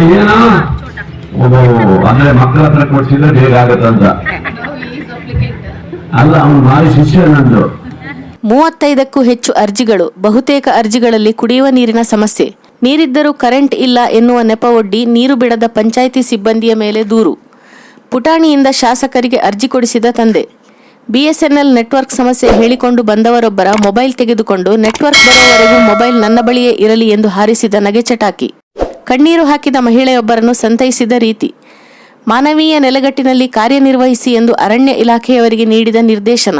ಏನೋ ಅಂದ್ರೆ ಮಕ್ಕಳ ಹತ್ರ ಕೊಡ್ಸಿದ್ರೆ ಬೇಗ ಆಗತ್ತಂತ ಅಲ್ಲ ಅವನು ಭಾರಿ ಶಿಷ್ಯ ನಂದು. ಮೂವತ್ತೈದಕ್ಕೂ ಹೆಚ್ಚು ಅರ್ಜಿಗಳು ಬಹುತೇಕ ಅರ್ಜಿಗಳಲ್ಲಿ ಕುಡಿಯುವ ನೀರಿನ ಸಮಸ್ಯೆ. ನೀರಿದ್ದರೂ ಕರೆಂಟ್ ಇಲ್ಲ ಎನ್ನುವ ನೆಪವೊಡ್ಡಿ ನೀರು ಬಿಡದ ಪಂಚಾಯಿತಿ ಸಿಬ್ಬಂದಿಯ ಮೇಲೆ ದೂರು. ಪುಟಾಣಿಯಿಂದ ಶಾಸಕರಿಗೆ ಅರ್ಜಿ ಕೊಡಿಸಿದ ತಂದೆ. ಬಿಎಸ್ಎನ್ಎಲ್ ನೆಟ್ವರ್ಕ್ ಸಮಸ್ಯೆ ಹೇಳಿಕೊಂಡು ಬಂದವರೊಬ್ಬರ ಮೊಬೈಲ್ ತೆಗೆದುಕೊಂಡು ನೆಟ್ವರ್ಕ್ ಬರುವವರೆಗೂ ಮೊಬೈಲ್ ನನ್ನ ಬಳಿಯೇ ಇರಲಿ ಎಂದು ಹಾರಿಸಿದ ನಗೆ ಚಟಾಕಿ ಕಣ್ಣೀರು ಹಾಕಿದ ಮಹಿಳೆಯೊಬ್ಬರನ್ನು ಸಂತೈಸಿದ ರೀತಿ. ಮಾನವೀಯ ನೆಲೆಗಟ್ಟಿನಲ್ಲಿ ಕಾರ್ಯನಿರ್ವಹಿಸಿ ಎಂದು ಅರಣ್ಯ ಇಲಾಖೆಯವರಿಗೆ ನೀಡಿದ ನಿರ್ದೇಶನ.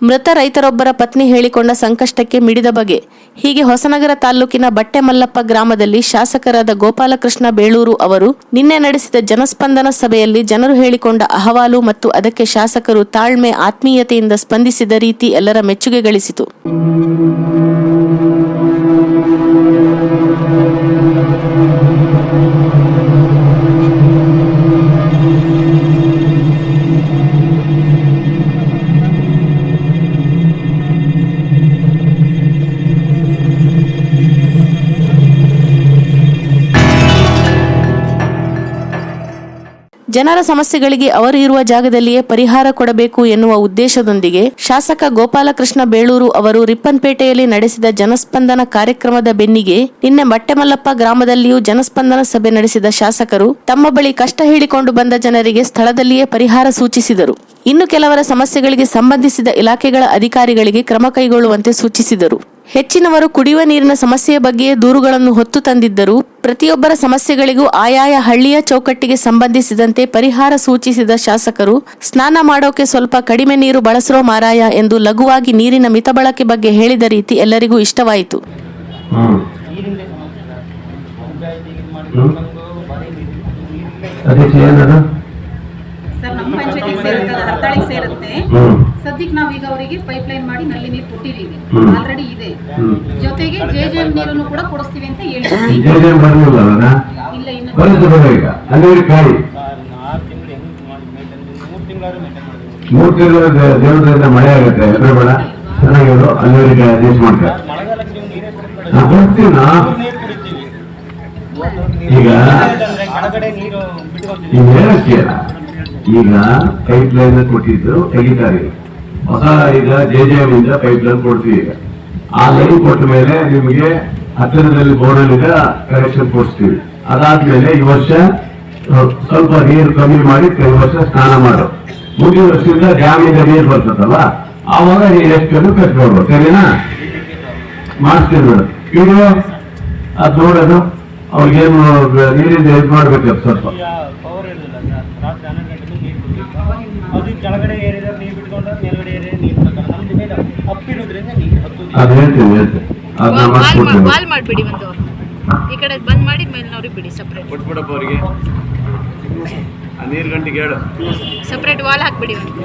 ಮೃತ ರೈತರೊಬ್ಬರ ಪತ್ನಿ ಹೇಳಿಕೊಂಡ ಸಂಕಷ್ಟಕ್ಕೆ ಮಿಡಿದ ಬಗೆ. ಹೀಗೆ ಹೊಸನಗರ ತಾಲೂಕಿನ ಬಟ್ಟೆಮಲ್ಲಪ್ಪ ಗ್ರಾಮದಲ್ಲಿ ಶಾಸಕರಾದ ಗೋಪಾಲಕೃಷ್ಣ ಬೇಳೂರು ಅವರು ನಿನ್ನೆ ನಡೆಸಿದ ಜನಸ್ಪಂದನ ಸಭೆಯಲ್ಲಿ ಜನರು ಹೇಳಿಕೊಂಡ ಅಹವಾಲು ಮತ್ತು ಅದಕ್ಕೆ ಶಾಸಕರು ತಾಳ್ಮೆ, ಆತ್ಮೀಯತೆಯಿಂದ ಸ್ಪಂದಿಸಿದ ರೀತಿ ಎಲ್ಲರ ಮೆಚ್ಚುಗೆ ಗಳಿಸಿತು. ಜನರ ಸಮಸ್ಯೆಗಳಿಗೆ ಅವರು ಇರುವ ಜಾಗದಲ್ಲಿಯೇ ಪರಿಹಾರ ಕೊಡಬೇಕು ಎನ್ನುವ ಉದ್ದೇಶದೊಂದಿಗೆ ಶಾಸಕ ಗೋಪಾಲಕೃಷ್ಣ ಬೇಳೂರು ಅವರು ರಿಪ್ಪನ್ಪೇಟೆಯಲ್ಲಿ ನಡೆಸಿದ ಜನಸ್ಪಂದನ ಕಾರ್ಯಕ್ರಮದ ಬೆನ್ನಿಗೆ ನಿನ್ನೆ ಮಟ್ಟೆಮಲ್ಲಪ್ಪ ಗ್ರಾಮದಲ್ಲಿಯೂ ಜನಸ್ಪಂದನ ಸಭೆ ನಡೆಸಿದ ಶಾಸಕರು ತಮ್ಮ ಬಳಿ ಕಷ್ಟ ಹೇಳಿಕೊಂಡು ಬಂದ ಜನರಿಗೆ ಸ್ಥಳದಲ್ಲಿಯೇ ಪರಿಹಾರ ಸೂಚಿಸಿದರು. ಇನ್ನು ಕೆಲವರ ಸಮಸ್ಯೆಗಳಿಗೆ ಸಂಬಂಧಿಸಿದ ಇಲಾಖೆಗಳ ಅಧಿಕಾರಿಗಳಿಗೆ ಕ್ರಮ ಕೈಗೊಳ್ಳುವಂತೆ ಸೂಚಿಸಿದರು. ಹೆಚ್ಚಿನವರು ಕುಡಿಯುವ ನೀರಿನ ಸಮಸ್ಯೆಯ ಬಗ್ಗೆಯೇ ದೂರುಗಳನ್ನು ಹೊತ್ತು ತಂದಿದ್ದರು ಪ್ರತಿಯೊಬ್ಬರ ಸಮಸ್ಯೆಗಳಿಗೂ ಆಯಾಯ ಹಳ್ಳಿಯ ಚೌಕಟ್ಟಿಗೆ ಸಂಬಂಧಿಸಿದಂತೆ ಪರಿಹಾರ ಸೂಚಿಸಿದ ಶಾಸಕರು, ಸ್ನಾನ ಮಾಡೋಕೆ ಸ್ವಲ್ಪ ಕಡಿಮೆ ನೀರು ಬಳಸಿರೋ ಮಾರಾಯ ಎಂದು ಲಘುವಾಗಿ ನೀರಿನ ಮಿತಬಳಕೆ ಬಗ್ಗೆ ಹೇಳಿದ ರೀತಿ ಎಲ್ಲರಿಗೂ ಇಷ್ಟವಾಯಿತು. ಸರ್ ನಮ್ಮ ಪಂಚಾಯತಿ ಸೇರುತ್ತೆ ಹರ್ತಾಳಿಗೆ ಸೇರುತ್ತೆ. ಸದ್ಯಕ್ಕೆ ನಾವೀಗ ಅವರಿಗೆ ಪೈಪ್ ಲೈನ್ ಮಾಡಿ ನಲ್ಲಿ ನೀರು ಕೊಟ್ಟಿದ್ದೀವಿ. ಆಲ್ರೆಡಿ ಇದೆ. ಜೊತೆಗೆ ಜೆ ಜೆ ನೀರನ್ನು ಕೂಡ ಕೊಡಿಸ್ತೀವಿ ಅಂತ ಹೇಳಿದ್ವಿ ಇಲ್ಲ ಬರುತ್ತೆ ಬರೋ ಈಗ? ಅಲ್ಲಿ ಕಾಯಿ. ಮೂರು ತಿಂಗಳು ದೇವರಿಂದ ಮಳೆ ಆಗುತ್ತೆ. ಎದುರು ಬೇಡ. ಚೆನ್ನಾಗಿರು ಅಲ್ಲಿವರೆಗೆ ಅಡ್ಜಸ್ಟ್ ಮಾಡ್ತಾರೆ ಈಗ ಈಗ ಹೇಳಕ್ಕೆ ಈಗ ಪೈಪ್ ಲೈನ್ ಕೊಟ್ಟಿದ್ದು ತೆಗಿತಾರೆ. ಹೊಸ ಈಗ ಜೆ ಜೆ ಇಂದ ಪೈಪ್ ಲೈನ್ ಕೊಡ್ತೀವಿ ಈಗ. ಆ ಲೈನ್ ಕೊಟ್ಟ ಮೇಲೆ ನಿಮಗೆ ಹತ್ತಿರದಲ್ಲಿ ಬೋರ್ಡಲ್ಲಿ ಕನೆಕ್ಷನ್ ಕೊಡ್ತೀವಿ ಅದಾದ್ಮೇಲೆ ಈ ವರ್ಷ ಸ್ವಲ್ಪ ನೀರು ಕಮ್ಮಿ ಮಾಡಿ ಕೆಲವು ವರ್ಷ ಸ್ನಾನ ಮಾಡು. ಮುಂದಿನ ವರ್ಷದಿಂದ ಡ್ಯಾಮ್ ಇಂದ ನೀರು ಬರ್ತದಲ್ಲ, ಆವಾಗ ನೀರು ಎಷ್ಟು ಕಟ್ಕೊಳ್ಬೋದು ಸರಿನಾ? ಮಾಡಿಸ್ತೀವಿ. ಮೇಡಮ್ ಇದು ಅದು ನೋಡೋದು ಅವ್ರಿಗೇನು ನೀರಿಂದ ಇದು ಮಾಡ್ಬೇಕು ಸ್ವಲ್ಪ. ಅದು ಕೆಳಗಡೆ ಏರಿದ್ರೆ ನೀರು ಬಿಟ್ಕೊಂಡ್ರೆ ಮೇಲ್ಗಡೆ ಏರಿದ್ರೆ ನೀರು ಬಿಡ್ತಾರೆ. ನಮ್ದು ಮೇಲೆ ಅಪ್ಪಿರೋದ್ರಿಂದ ನೀರು ಹತ್ತೋದಿಲ್ಲ. ಅದು ಹೇಳ್ತೀನಿ ಹೇಳ್ತೀನಿ. ಮಾಡಿಸ್ಕೊಡ್ತೀನಿ ವಾಲ್ ಮಾಡ್ಬಿಡಿ ಒಂದು. ಈ ಕಡೆ ಬಂದ್ ಮಾಡಿ ಮೇಲ್ನವ್ರಿಗೆ ಬಿಡಿ ಸಪ್ರೇಟ್ ಕೊಟ್ಬಿಡಪ್ಪ ಅವರಿಗೆ. ಆ ನೀರು ಗಂಟೆಗೆ ಹೇಳು. ಸಪ್ರೇಟ್ ವಾಲ್ ಹಾಕ್ಬಿಡಿ ಒಂದು.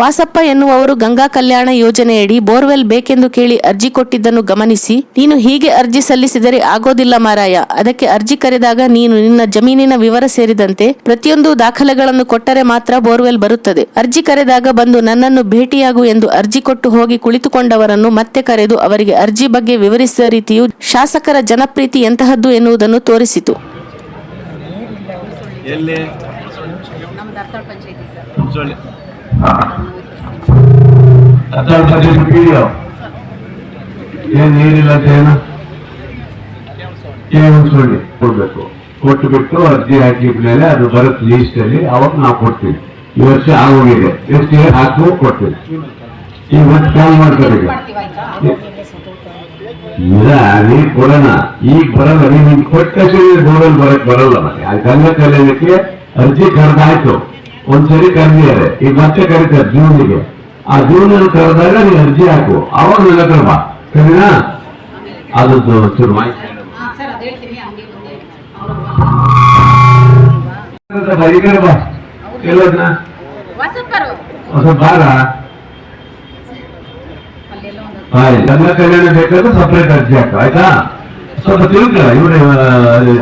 ವಾಸಪ್ಪ ಎನ್ನುವವರು ಗಂಗಾ ಕಲ್ಯಾಣ ಯೋಜನೆಯಡಿ ಬೋರ್ವೆಲ್ ಬೇಕೆಂದು ಕೇಳಿ ಅರ್ಜಿ ಕೊಟ್ಟಿದ್ದನ್ನು ಗಮನಿಸಿ ನೀನು ಹೀಗೆ ಅರ್ಜಿ ಸಲ್ಲಿಸಿದರೆ ಆಗೋದಿಲ್ಲ ಮಾರಾಯ. ಅದಕ್ಕೆ ಅರ್ಜಿ ಕರೆದಾಗ ನೀನು ನಿನ್ನ ಜಮೀನಿನ ವಿವರ ಸೇರಿದಂತೆ ಪ್ರತಿಯೊಂದು ದಾಖಲೆಗಳನ್ನು ಕೊಟ್ಟರೆ ಮಾತ್ರ ಬೋರ್ವೆಲ್ ಬರುತ್ತದೆ. ಅರ್ಜಿ ಕರೆದಾಗ ಬಂದು ನನ್ನನ್ನು ಭೇಟಿಯಾಗು ಎಂದು ಅರ್ಜಿ ಕೊಟ್ಟು ಹೋಗಿ ಕುಳಿತುಕೊಂಡವರನ್ನು ಮತ್ತೆ ಕರೆದು ಅವರಿಗೆ ಅರ್ಜಿ ಬಗ್ಗೆ ವಿವರಿಸಿದ ರೀತಿಯು ಶಾಸಕರ ಜನಪ್ರೀತಿ ಎಂತಹದ್ದು ಎನ್ನುವುದನ್ನು ತೋರಿಸಿತು. ಪೀಡಿಯೋ ಏನ್ ನೀರಿಲ್ಲ ಏನು ಏನು ಸುಳ್ಳಿ? ಕೊಡ್ಬೇಕು. ಕೊಟ್ಟು ಬಿಟ್ಟು ಅರ್ಜಿ ಹಾಕಿದ ಮೇಲೆ ಅದು ಬರುತ್ತೆ ಲೀಸ್ಟ್ ಅಲ್ಲಿ. ಅವಾಗ ನಾವು ಕೊಡ್ತೀವಿ. ಈ ವರ್ಷ ಆಗೋಗಿದೆ. ಎಷ್ಟು ಹಾಕು ಕೊಡ್ತೀವಿ. ಈಗ ಮತ್ತೆ ಕಾಲ್ ಮಾಡ್ತಾರೆ ಇಲ್ಲ ನೀರ್ ಕೊಡೋಣ. ಈಗ ಬರಲ್ಲ. ನೀವು ಕೊಟ್ಟ ಬೋರ್ವೆಲ್ ಬರಕ್ ಬರಲ್ಲ ಮತ್ತೆ. ಗಂಗಾ ಕಲ್ಯಾಣಕ್ಕೆ ಅರ್ಜಿ ಕರೆದಾಯ್ತು ಒಂದ್ಸರಿ ಕರೆದಿದ್ದಾರೆ ಈಗ ಮತ್ತೆ ಕರೀತಾರೆ ಜೂನಿಗೆ. ಆ ಜೂನ್ ಅನ್ನು ಕರೆದಾಗ ನೀನು ಅರ್ಜಿ ಹಾಕು. ಅವಾಗ ನನ್ನ ಹತ್ರ ಬಾ. ಸರಿನಾ ಅದೊಂದು ಚೂರು ಮಾಹಿತಿ ಬಾ, ಎಲ್ಲದನ್ನ ಹೊಸ ಬಾರ ಗಂಗಾ ಕಲ್ಯಾಣ ಬೇಕಾದ್ರೆ ಸಪ್ರೇಟ್ ಅರ್ಜಿ ಹಾಕು. ಆಯ್ತಾ? ಸ್ವಲ್ಪ ತಿಳ್ಕೊಳ್ಳ ಇವ್ರೆ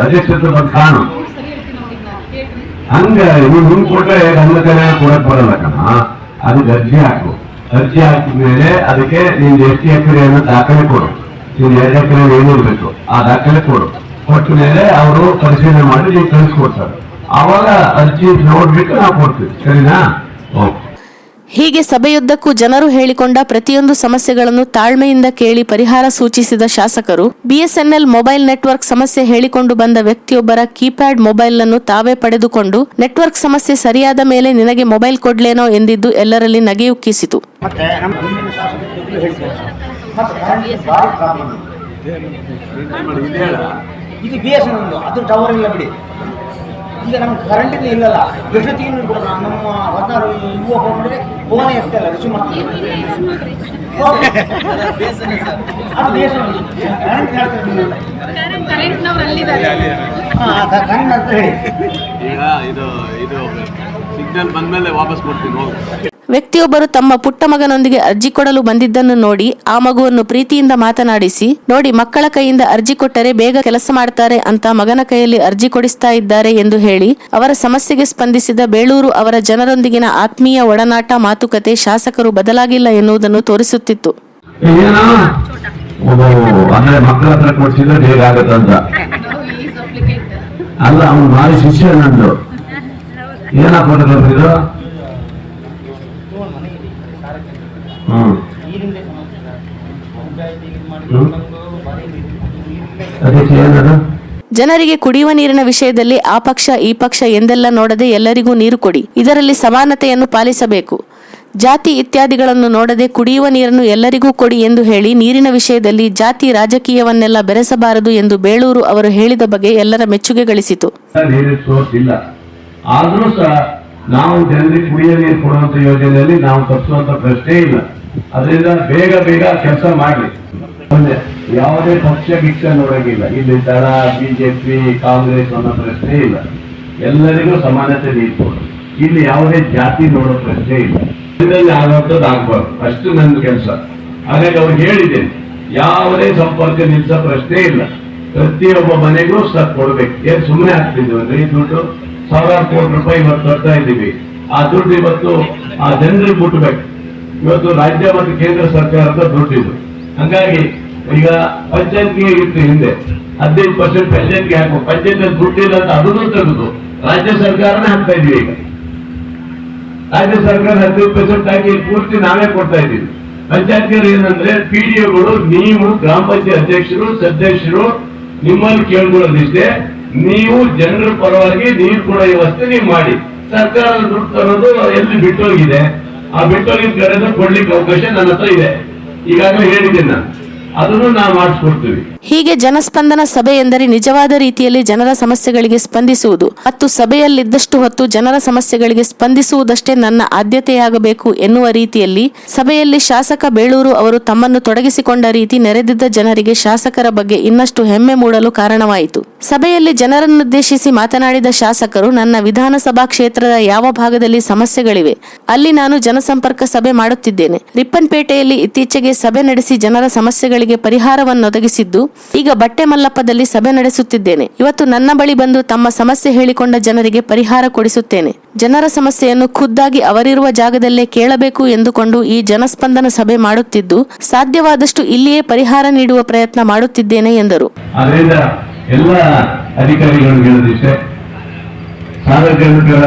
ಅಧ್ಯಕ್ಷ ಕಾಣು ಅವ್ರು ಸರಿ ಹೇಳ್ತೀನಿ ಅವ್ರಿಗೆ ನಾನು ಕೇಳ್ರಿ ಹಂಗ ನೀವು ಹಿಂಗ್ ಕೊಟ್ರೆ ಗಂಧ ಕಲ್ಯಾಣ ಕೊಡಕ್ ಬರಲ್ಲ ಕಣ. ಅದಕ್ಕೆ ಅರ್ಜಿ ಹಾಕು. ಅರ್ಜಿ ಹಾಕಿದ್ಮೇಲೆ ಅದಕ್ಕೆ ನಿನ್ ಎಷ್ಟು ಎಕರೆ ಅನ್ನೋ ದಾಖಲೆ ಕೊಡು. ನೀನ್ ಎರಡು ಎಕರೆ ಏನಿರ್ಬೇಕು ಆ ದಾಖಲೆ ಕೊಡು. ಕೊಟ್ಟ ಮೇಲೆ ಅವರು ಪರಿಶೀಲನೆ ಮಾಡಿ ನೀವು ಕಳಿಸ್ಕೊಡ್ತಾರೆ ಆವಾಗ ಅರ್ಜಿ ನೋಡ್ಬಿಟ್ಟು ನಾವು ಕೊಡ್ತೀವಿ. ಸರಿನಾ? ಓಕೆ. ಹೀಗೆ ಸಭೆಯುದ್ದಕ್ಕೂ ಜನರು ಹೇಳಿಕೊಂಡ ಪ್ರತಿಯೊಂದು ಸಮಸ್ಯೆಗಳನ್ನು ತಾಳ್ಮೆಯಿಂದ ಕೇಳಿ ಪರಿಹಾರ ಸೂಚಿಸಿದ ಶಾಸಕರು ಬಿಎಸ್ಎನ್ಎಲ್ ಮೊಬೈಲ್ ನೆಟ್ವರ್ಕ್ ಸಮಸ್ಯೆ ಹೇಳಿಕೊಂಡು ಬಂದ ವ್ಯಕ್ತಿಯೊಬ್ಬರ ಕೀಪ್ಯಾಡ್ ಮೊಬೈಲ್ ಅನ್ನು ತಾವೇ ಪಡೆದುಕೊಂಡು ನೆಟ್ವರ್ಕ್ ಸಮಸ್ಯೆ ಸರಿಯಾದ ಮೇಲೆ ನಿನಗೆ ಮೊಬೈಲ್ ಕೊಡ್ಲೇನೋ ಎಂದಿದ್ದು ಎಲ್ಲರಲ್ಲಿ ನಗೆಯುಕ್ಕಿಸಿತು ಎಸ್ ಎನ್ ಅದು ಮತ್ತೆ ಇಲ್ಲ ಬಿಡಿ ಇದು ಈಗ ನಮ್ಗೆ ಕರೆಂಟಿನ ಇಲ್ಲಲ್ಲ ಎಷ್ಟೊತ್ತಿಗೆ ಕೂಡ ನಮ್ಮ ಹದಿನಾರು ಯುವ ಹೋಗ್ಬಿಟ್ರೆ ಫೋನೇ ರಿಸೀವ್ ಮಾಡ್ತೀವಿ. ಕರೆಂಟ್ನವ್ರು ಅಲ್ಲಿದ್ದಾರೆ. ಹಾ, ಕರೆಂಟ್ ಅಂತ ಹೇಳಿ. ಈಗ ಇದು ಇದು ಸಿಗ್ನಲ್ ಬಂದ್ಮೇಲೆ ವಾಪಸ್ ಕೊಡ್ತೀನಿ ಹೋಗಿ. ವ್ಯಕ್ತಿಯೊಬ್ಬರು ತಮ್ಮ ಪುಟ್ಟ ಮಗನೊಂದಿಗೆ ಅರ್ಜಿ ಕೊಡಲು ಬಂದಿದ್ದನ್ನು ನೋಡಿ ಆ ಮಗುವನ್ನು ಪ್ರೀತಿಯಿಂದ ಮಾತನಾಡಿಸಿ, ನೋಡಿ, ಮಕ್ಕಳ ಕೈಯಿಂದ ಅರ್ಜಿ ಕೊಟ್ಟರೆ ಬೇಗ ಕೆಲಸ ಮಾಡ್ತಾರೆ ಅಂತ ಮಗನ ಕೈಯಲ್ಲಿ ಅರ್ಜಿ ಕೊಡಿಸ್ತಾ ಇದ್ದಾರೆ ಎಂದು ಹೇಳಿ, ಅವರ ಸಮಸ್ಯೆಗೆ ಸ್ಪಂದಿಸಿದ ಬೇಳೂರು ಅವರ ಜನರೊಂದಿಗಿನ ಆತ್ಮೀಯ ಒಡನಾಟ ಮಾತುಕತೆ ಶಾಸಕರು ಬದಲಾಗಿಲ್ಲ ಎನ್ನುವುದನ್ನು ತೋರಿಸುತ್ತಿತ್ತು. ಏನೋ ಒಬ್ಬ ಅಂದ್ರೆ ಮಕ್ಕಳ ಹತ್ರ ಕೊಡ್ಸಿದ್ರೆ ಬೇಗ ಆಗತ್ತಂತ ಅಲ್ಲ ಅವನು ಭಾರಿ ಶಿಷ್ಯ ನಂದು ಏನ ಫೋಟೋಗ್ರಾಫ್ ಇದು ಹ್ಮ್ ನೀರಿಂದ ಸಮಸ್ಯೆ ಇಲ್ಲ. ಪಂಚಾಯ್ತಿಗೆ ಮಾಡಿ ಹ್ಮ್. ಬಂದು ಬರೀ ನೀರಿಂದ ಅದಕ್ಕೆ ಜನರಿಗೆ ಕುಡಿಯುವ ನೀರಿನ ವಿಷಯದಲ್ಲಿ ಆ ಪಕ್ಷ ಈ ಪಕ್ಷ ಎಂದೆಲ್ಲ ನೋಡದೆ ಎಲ್ಲರಿಗೂ ನೀರು ಕೊಡಿ. ಇದರಲ್ಲಿ ಸಮಾನತೆಯನ್ನು ಪಾಲಿಸಬೇಕು. ಜಾತಿ ಇತ್ಯಾದಿಗಳನ್ನು ನೋಡದೆ ಕುಡಿಯುವ ನೀರನ್ನು ಎಲ್ಲರಿಗೂ ಕೊಡಿ ಎಂದು ಹೇಳಿ ನೀರಿನ ವಿಷಯದಲ್ಲಿ ಜಾತಿ ರಾಜಕೀಯವನ್ನೆಲ್ಲ ಬೆರೆಸಬಾರದು ಎಂದು ಬೇಳೂರು ಅವರು ಹೇಳಿದ ಬಗ್ಗೆ ಎಲ್ಲರ ಮೆಚ್ಚುಗೆ ಗಳಿಸಿತು. ಆದರೂ ಸಹ ನಾವು ಜನರಿಗೆ ಕುಡಿಯುವ ನೀರು ಕೊಡುವಂತ ಯೋಜನೆಯಲ್ಲಿ ನಾವು ತಪ್ಪಿಸುವಂತ ಪ್ರಶ್ನೆ ಇಲ್ಲ. ಅದರಿಂದ ಬೇಗ ಬೇಗ ಕೆಲಸ ಮಾಡಲಿ. ಒಂದೇ, ಯಾವುದೇ ಪಕ್ಷ ಗಿಕ್ಷ ನೋಡೋಕ್ಕಿಲ್ಲ ಇಲ್ಲಿ ದಳ ಬಿಜೆಪಿ ಕಾಂಗ್ರೆಸ್ ಅನ್ನೋ ಪ್ರಶ್ನೆ ಇಲ್ಲ. ಎಲ್ಲರಿಗೂ ಸಮಾನತೆ ನೀರು ಇಲ್ಲಿ ಯಾವುದೇ ಜಾತಿ ನೋಡೋ ಪ್ರಶ್ನೆ ಇಲ್ಲ. ಇದರಲ್ಲಿ ಆಗುವಂಥದ್ದು ಆಗ್ಬಾರ್ದು. ಅಷ್ಟು ನನ್ನ ಕೆಲಸ. ಹಾಗಾಗಿ ಅವ್ರಿಗೆ ಹೇಳಿದ್ದೇನೆ. ಯಾವುದೇ ಸಂಪರ್ಕ ನಿಲ್ಸೋ ಪ್ರಶ್ನೆ ಇಲ್ಲ. ಪ್ರತಿಯೊಬ್ಬ ಮನೆಗೂ ಸಹ ಕೊಡ್ಬೇಕು. ಏನ್ ಸುಮ್ಮನೆ ಆಗ್ತಿದ್ವಿ ಅಂದ್ರೆ ಈ ದುಡ್ಡು ಸಾವಿರಾರು ಕೋಟಿ ರೂಪಾಯಿ ಇವತ್ತು ಕೊಡ್ತಾ ಇದ್ದೀವಿ. ಆ ದುಡ್ಡು ಇವತ್ತು ಆ ಜನರಿಗೆ ಮುಟ್ಬೇಕು. ಇವತ್ತು ರಾಜ್ಯ ಮತ್ತು ಕೇಂದ್ರ ಸರ್ಕಾರದ ದೊಡ್ಡದು ಹಂಗಾಗಿ ಈಗ ಪಂಚಾಯತ್ಗೆ ಇತ್ತು ಹಿಂದೆ, ಹದಿನೈದು ಪರ್ಸೆಂಟ್ ಪಂಚಾಯತ್ಗೆ ಹಾಕೋ ಪಂಚಾಯತ್ ದುಡ್ಡಿಲ್ಲ ಅಂತ ಅದನ್ನು ತೆಗೆದು ರಾಜ್ಯ ಸರ್ಕಾರನೇ ಹಾಕ್ತಾ ಇದೀವಿ ಈಗ. ರಾಜ್ಯ ಸರ್ಕಾರ ಹದಿನೈದು ಪರ್ಸೆಂಟ್ ಹಾಕಿ ಪೂರ್ತಿ ನಾವೇ ಕೊಡ್ತಾ ಇದ್ದೀವಿ. ಪಂಚಾಯತ್ಗಳು ಏನಂದ್ರೆ ಪಿಡಿಒಗಳು ನೀವು ಗ್ರಾಮ ಪಂಚಾಯತ್ ಅಧ್ಯಕ್ಷರು, ಸದಸ್ಯರು, ನಿಮ್ಮಲ್ಲಿ ಕೇಳ್ಕೊಳ್ಳೋದಿಷ್ಟೇ, ನೀವು ಜನರ ಪರವಾಗಿ ನೀರು ಕೊಡೋ ವ್ಯವಸ್ಥೆ ನೀವು ಮಾಡಿ. ಸರ್ಕಾರದ ದುಡ್ಡು ತರೋದು ಎಲ್ಲಿ ಬಿಟ್ಟೋಗಿದೆ? ಆ ಬಿಟ್ಟೋಗಿದ ಕರೆದು ಕೊಡ್ಲಿಕ್ಕೆ ಅವಕಾಶ ನನ್ನ ಹತ್ರ ಇದೆ. ಈಗಾಗಲೇ ಹೇಳಿದ್ದೀನಿ ನಾನು. ಹೀಗೆ ಜನಸ್ಪಂದನ ಸಭೆ ಎಂದರೆ ನಿಜವಾದ ರೀತಿಯಲ್ಲಿ ಜನರ ಸಮಸ್ಯೆಗಳಿಗೆ ಸ್ಪಂದಿಸುವುದು. ಮತ್ತು ಸಭೆಯಲ್ಲಿದ್ದಷ್ಟು ಹೊತ್ತು ಜನರ ಸಮಸ್ಯೆಗಳಿಗೆ ಸ್ಪಂದಿಸುವುದಷ್ಟೇ ನನ್ನ ಆದ್ಯತೆಯಾಗಬೇಕು ಎನ್ನುವ ರೀತಿಯಲ್ಲಿ ಸಭೆಯಲ್ಲಿ ಶಾಸಕ ಬೇಳೂರು ಅವರು ತಮ್ಮನ್ನು ತೊಡಗಿಸಿಕೊಂಡ ರೀತಿ ನೆರೆದಿದ್ದ ಜನರಿಗೆ ಶಾಸಕರ ಬಗ್ಗೆ ಇನ್ನಷ್ಟು ಹೆಮ್ಮೆ ಮೂಡಲು ಕಾರಣವಾಯಿತು. ಸಭೆಯಲ್ಲಿ ಜನರನ್ನುದ್ದೇಶಿಸಿ ಮಾತನಾಡಿದ ಶಾಸಕರು, ನನ್ನ ವಿಧಾನಸಭಾ ಕ್ಷೇತ್ರದ ಯಾವ ಭಾಗದಲ್ಲಿ ಸಮಸ್ಯೆಗಳಿವೆ, ಅಲ್ಲಿ ನಾನು ಜನಸಂಪರ್ಕ ಸಭೆ ಮಾಡುತ್ತಿದ್ದೇನೆ. ರಿಪ್ಪನ್ಪೇಟೆಯಲ್ಲಿ ಇತ್ತೀಚೆಗೆ ಸಭೆ ನಡೆಸಿ ಜನರ ಸಮಸ್ಯೆಗಳಿಗೆ ಪರಿಹಾರವನ್ನೊದಗಿಸಿದ್ದು, ಈಗ ಬಟ್ಟೆ ಮಲ್ಲಪ್ಪದಲ್ಲಿ ಸಭೆ ನಡೆಸುತ್ತಿದ್ದೇನೆ. ಇವತ್ತು ನನ್ನ ಬಳಿ ಬಂದು ತಮ್ಮ ಸಮಸ್ಯೆ ಹೇಳಿಕೊಂಡ ಜನರಿಗೆ ಪರಿಹಾರ ಕೊಡಿಸುತ್ತೇನೆ. ಜನರ ಸಮಸ್ಯೆಯನ್ನು ಖುದ್ದಾಗಿ ಅವರಿರುವ ಜಾಗದಲ್ಲೇ ಕೇಳಬೇಕು ಎಂದುಕೊಂಡು ಈ ಜನಸ್ಪಂದನ ಸಭೆ ಮಾಡುತ್ತಿದ್ದು, ಸಾಧ್ಯವಾದಷ್ಟು ಇಲ್ಲಿಯೇ ಪರಿಹಾರ ನೀಡುವ ಪ್ರಯತ್ನ ಮಾಡುತ್ತಿದ್ದೇನೆ ಎಂದರು. ಎಲ್ಲ ಅಧಿಕಾರಿಗಳು ಸಾರ್ವಜನಿಕರ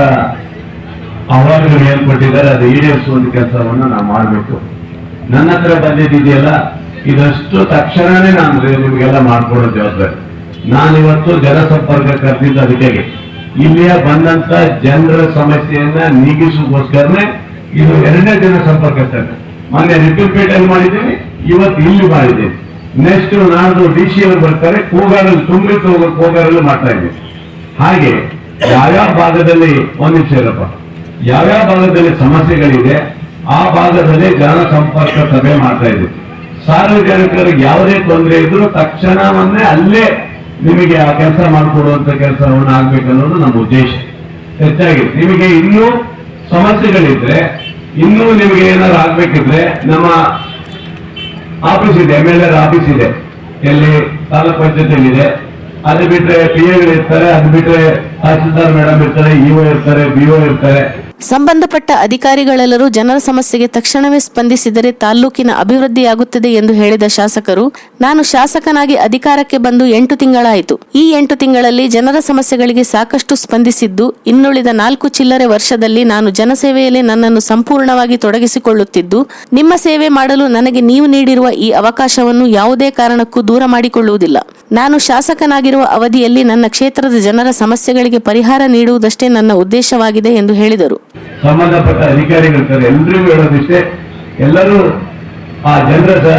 ಅಹವಾಲುಗಳು ಅದು ಈಡೇರಿಸುವಂತ ಕೆಲಸವನ್ನು ನಾವು ಮಾಡಬೇಕು. ನನ್ನ ಹತ್ರ ಬಂದಿದೆಯಲ್ಲ ಇದಷ್ಟು ತಕ್ಷಣನೇ ನಾನು ನಿಮಗೆಲ್ಲ ಮಾಡ್ಕೊಡೋ ಜವಾಬ್ದಾರಿ. ನಾನಿವತ್ತು ಜನಸಂಪರ್ಕ ಕರೆದಿದ್ದ ಅದಕ್ಕೆ ಇಲ್ಲಿಯ ಬಂದಂತ ಜನರ ಸಮಸ್ಯೆಯನ್ನ ನೀಗಿಸೋಸ್ಕರನೇ ಇದು ಎರಡನೇ ಜನ ಸಂಪರ್ಕ ಸಭೆ ಮೊನ್ನೆ ರಿಪ್ಪನ್ಪೇಟೆಯಲ್ಲಿ ಮಾಡಿದ್ದೀನಿ, ಇವತ್ತು ಇಲ್ಲಿ ಮಾಡಿದ್ದೀನಿ. ನೆಕ್ಸ್ಟ್ ನಾಡ್ದು ಡಿ ಸಿ ಅವರು ಬರ್ತಾರೆ, ಕೂಗಾರಲ್ಲಿ ತುಂಬಿ ಹೋಗೋ ಕೂಗಾರಲ್ಲಿ ಮಾಡ್ತಾ ಇದ್ದೀನಿ. ಹಾಗೆ ಯಾವ್ಯಾವ ಭಾಗದಲ್ಲಿ ಒಂದು ಇರಪ್ಪ ಯಾವ್ಯಾವ ಭಾಗದಲ್ಲಿ ಸಮಸ್ಯೆಗಳಿದೆ, ಆ ಭಾಗದಲ್ಲಿ ಜನ ಸಂಪರ್ಕ ಸಭೆ ಮಾಡ್ತಾ ಇದ್ದೀವಿ ಸಾರ್ವಜನಿಕರಿಗೆ ಯಾವುದೇ ತೊಂದರೆ ಇದ್ರೂ ತಕ್ಷಣವನ್ನೇ ಅಲ್ಲೇ ನಿಮಗೆ ಆ ಕೆಲಸ ಮಾಡಿಕೊಡುವಂತ ಕೆಲಸವನ್ನು ಆಗ್ಬೇಕನ್ನೋದು ನಮ್ಮ ಉದ್ದೇಶ. ಹೆಚ್ಚಾಗಿ ನಿಮಗೆ ಇನ್ನೂ ಸಮಸ್ಯೆಗಳಿದ್ರೆ, ಇನ್ನೂ ನಿಮಗೆ ಏನಾದ್ರು ಆಗ್ಬೇಕಿದ್ರೆ ನಮ್ಮ ಆಫೀಸ್ ಇದೆ ಎಂ ಎಲ್ ಎರ್ ಆಫೀಸ್ ಇದೆ. ಎಲ್ಲಿ ತಾಲೂಕ್ ಪಂಚಾಯತ್ ಇದೆ ಅದು ಬಿಟ್ರೆ ಪಿ ಎಗಳು ಇರ್ತಾರೆ, ಅದು ಬಿಟ್ರೆ ತಹಸೀಲ್ದಾರ್ ಮೇಡಮ್ ಇರ್ತಾರೆ ಇಒ ಇರ್ತಾರೆ ಬಿ ಇರ್ತಾರೆ. ಸಂಬಂಧಪಟ್ಟ ಅಧಿಕಾರಿಗಳೆಲ್ಲರೂ ಜನರ ಸಮಸ್ಯೆಗೆ ತಕ್ಷಣವೇ ಸ್ಪಂದಿಸಿದರೆ ತಾಲ್ಲೂಕಿನ ಅಭಿವೃದ್ಧಿಯಾಗುತ್ತದೆ ಎಂದು ಹೇಳಿದ ಶಾಸಕರು, ನಾನು ಶಾಸಕನಾಗಿ ಅಧಿಕಾರಕ್ಕೆ ಬಂದು ಎಂಟು ತಿಂಗಳಾಯಿತು. ಈ ಎಂಟು ತಿಂಗಳಲ್ಲಿ ಜನರ ಸಮಸ್ಯೆಗಳಿಗೆ ಸಾಕಷ್ಟು ಸ್ಪಂದಿಸಿದ್ದು, ಇನ್ನುಳಿದ ನಾಲ್ಕು ಚಿಲ್ಲರೆ ವರ್ಷದಲ್ಲಿ ನಾನು ಜನಸೇವೆಯಲ್ಲಿ ನನ್ನನ್ನು ಸಂಪೂರ್ಣವಾಗಿ ತೊಡಗಿಸಿಕೊಳ್ಳುತ್ತಿದ್ದು, ನಿಮ್ಮ ಸೇವೆ ಮಾಡಲು ನನಗೆ ನೀವು ನೀಡಿರುವ ಈ ಅವಕಾಶವನ್ನು ಯಾವುದೇ ಕಾರಣಕ್ಕೂ ದೂರ ಮಾಡಿಕೊಳ್ಳುವುದಿಲ್ಲ. ನಾನು ಶಾಸಕನಾಗಿರುವ ಅವಧಿಯಲ್ಲಿ ನನ್ನ ಕ್ಷೇತ್ರದ ಜನರ ಸಮಸ್ಯೆಗಳಿಗೆ ಪರಿಹಾರ ನೀಡುವುದಷ್ಟೇ ನನ್ನ ಉದ್ದೇಶವಾಗಿದೆ ಎಂದು ಹೇಳಿದರು. ಸಂಬಂಧಪಟ್ಟ ಅಧಿಕಾರಿಗಳಿರ್ತಾರೆ ಎಲ್ರಿಗೂ ಹೇಳೋದಿಷ್ಟೇ, ಎಲ್ಲರೂ ಆ ಜನರ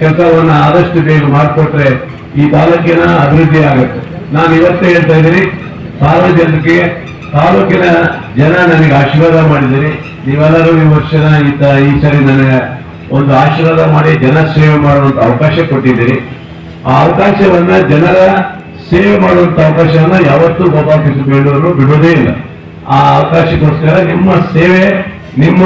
ಕೆಲಸವನ್ನ ಆದಷ್ಟು ಬೇಗ ಮಾಡಿಕೊಟ್ರೆ ಈ ತಾಲೂಕಿನ ಅಭಿವೃದ್ಧಿ ಆಗುತ್ತೆ. ನಾನು ಇವತ್ತೇ ಹೇಳ್ತಾ ಇದ್ದೀನಿ, ಸಾರ್ವಜನಿಕರಿಗೆ, ತಾಲೂಕಿನ ಜನ ನನಗೆ ಆಶೀರ್ವಾದ ಮಾಡಿದ್ದೀನಿ ನೀವೆಲ್ಲರೂ ಈ ವರ್ಷದ ಈತ ಈ ಸರಿ ನನಗೆ ಒಂದು ಆಶೀರ್ವಾದ ಮಾಡಿ ಜನ ಸೇವೆ ಮಾಡುವಂತ ಅವಕಾಶ ಕೊಟ್ಟಿದ್ದೀರಿ. ಆ ಅವಕಾಶವನ್ನ ಜನರ ಸೇವೆ ಮಾಡುವಂತ ಅವಕಾಶವನ್ನ ಯಾವತ್ತೂ ಗೋಪಾಲಕೃಷ್ಣ ಬೇಡವರು ಬಿಡೋದೇ ಇಲ್ಲ. ಆ ಅವಕಾಶಕ್ಕೋಸ್ಕರ ನಿಮ್ಮ ಸೇವೆ, ನಿಮ್ಮ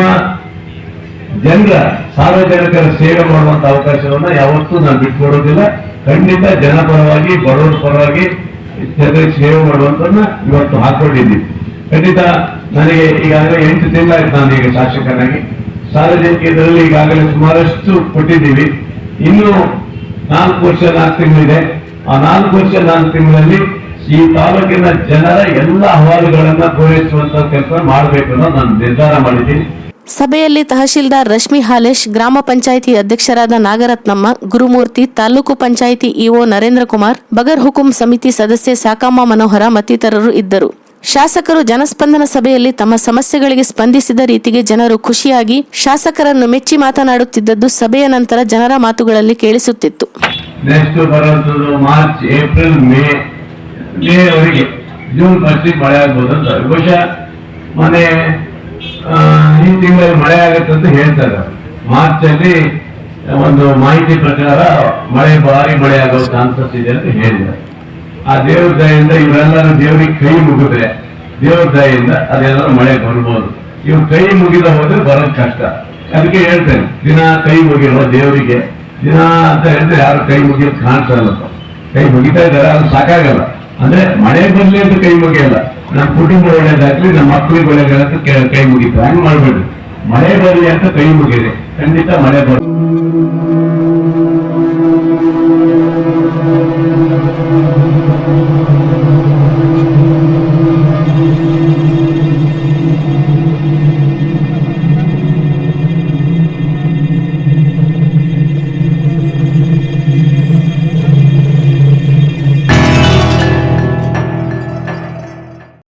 ಜನರ, ಸಾರ್ವಜನಿಕರ ಸೇವೆ ಮಾಡುವಂತ ಅವಕಾಶವನ್ನ ಯಾವತ್ತೂ ನಾನು ಬಿಟ್ಕೊಡೋದಿಲ್ಲ. ಖಂಡಿತ ಜನಪರವಾಗಿ ಬಡವರ ಪರವಾಗಿ ಜನರಿಗೆ ಸೇವೆ ಮಾಡುವಂತನ್ನ ಇವತ್ತು ಹಾಕೊಂಡಿದ್ದೀನಿ ಖಂಡಿತ ನನಗೆ ಈಗಾಗಲೇ ಎಂಟು ತಿಂಗಳಾಯ್ತು ನಾನು ಈಗ ಶಾಸಕನಾಗಿ. ಸಾರ್ವಜನಿಕ ಇದರಲ್ಲಿ ಈಗಾಗಲೇ ಸುಮಾರಷ್ಟು ಕೊಟ್ಟಿದ್ದೀವಿ. ಇನ್ನು ನಾಲ್ಕು ವರ್ಷ ನಾಲ್ಕು ತಿಂಗಳಿದೆ. ಆ ನಾಲ್ಕು ವರ್ಷ ನಾಲ್ಕು ತಿಂಗಳಲ್ಲಿ ಈ ತಾಲೂಕಿನ ಜನರ ಎಲ್ಲ ಅಹವಾಲುಗಳನ್ನ ಪೂರೈಸುವಂತ ಕೆಲಸ ಮಾಡಬೇಕು ಅನ್ನೋ ನಾನು ನಿರ್ಧಾರ ಮಾಡಿದ್ದೀನಿ. ಸಭೆಯಲ್ಲಿ ತಹಶೀಲ್ದಾರ್ ರಶ್ಮಿ ಹಾಲೇಶ್ ಗ್ರಾಮ ಪಂಚಾಯಿತಿ ಅಧ್ಯಕ್ಷರಾದ ನಾಗರತ್ನಮ್ಮ ಗುರುಮೂರ್ತಿ ತಾಲೂಕು ಪಂಚಾಯಿತಿ ಇಒ ನರೇಂದ್ರ ಕುಮಾರ್ ಬಗರ್ ಹುಕುಂ ಸಮಿತಿ ಸದಸ್ಯೆ ಸಾಕಮ್ಮ ಮನೋಹರ ಮತ್ತಿತರರು ಇದ್ದರು. ಶಾಸಕರು ಜನಸ್ಪಂದನ ಸಭೆಯಲ್ಲಿ ತಮ್ಮ ಸಮಸ್ಯೆಗಳಿಗೆ ಸ್ಪಂದಿಸಿದ ರೀತಿಗೆ ಜನರು ಖುಷಿಯಾಗಿ ಶಾಸಕರನ್ನು ಮೆಚ್ಚಿ ಮಾತನಾಡುತ್ತಿದ್ದದ್ದು ಸಭೆಯ ನಂತರ ಜನರ ಮಾತುಗಳಲ್ಲಿ ಕೇಳಿಸುತ್ತಿತ್ತು. ಮೇ ಅವರಿಗೆ ಜೂನ್ ಫಸ್ಟಿಗೆ ಮಳೆ ಆಗ್ಬೋದು ಅಂತ. ಬಹುಶಃ ಮನೆ ಈ ತಿಂಗಳಲ್ಲಿ ಮಳೆ ಆಗುತ್ತೆ ಅಂತ ಹೇಳ್ತಾರೆ. ಮಾರ್ಚ್ ಅಲ್ಲಿ ಒಂದು ಮಾಹಿತಿ ಪ್ರಕಾರ ಮಳೆ ಭಾರಿ ಮಳೆ ಆಗೋ ಚಾನ್ಸಸ್ ಇದೆ ಅಂತ ಹೇಳಿದ್ದಾರೆ. ಆ ದೇವ್ರ ದಯಿಂದ ಇವರೆಲ್ಲರೂ ದೇವರಿಗೆ ಕೈ ಮುಗಿದ್ರೆ, ದೇವ್ರ ದಯಿಂದ ಅದೆಲ್ಲರೂ ಮಳೆ ಬರ್ಬೋದು. ಇವ್ರು ಕೈ ಮುಗಿದ ಹೋದ್ರೆ ಬರೋದ್ ಕಷ್ಟ. ಅದಕ್ಕೆ ಹೇಳ್ತೇನೆ, ದಿನ ಕೈ ಮುಗಿರೋ ದೇವರಿಗೆ, ದಿನ ಅಂತ ಹೇಳಿದ್ರೆ ಯಾರು ಕೈ ಮುಗಿಯೋದು ಕಾಣಿಸಲ್ಲ ಕೈ ಮುಗಿತಾ ಇದ್ದಾರೆ, ಅದು ಸಾಕಾಗಲ್ಲ. ಅಂದ್ರೆ ಮಳೆ ಬರ್ಲಿ ಅಂತ ಕೈ ಮುಗಿಯಲ್ಲ. ನಮ್ಮ ಕುಟುಂಬ ಒಳ್ಳೇದಾಗ್ಲಿ ನಮ್ಮ ಮಕ್ಕಳಿಗೆ ಒಳ್ಳೇದಾಗ್ಲಿ ಕೈ ಮುಗಿತು. ಹಂಗ್ ಮಾಡ್ಬೇಡಿ ಮಳೆ ಬರಲಿ ಅಂತ ಕೈ ಮುಗಿದೆ ಖಂಡಿತ ಮಳೆ ಬರುತ್ತೆ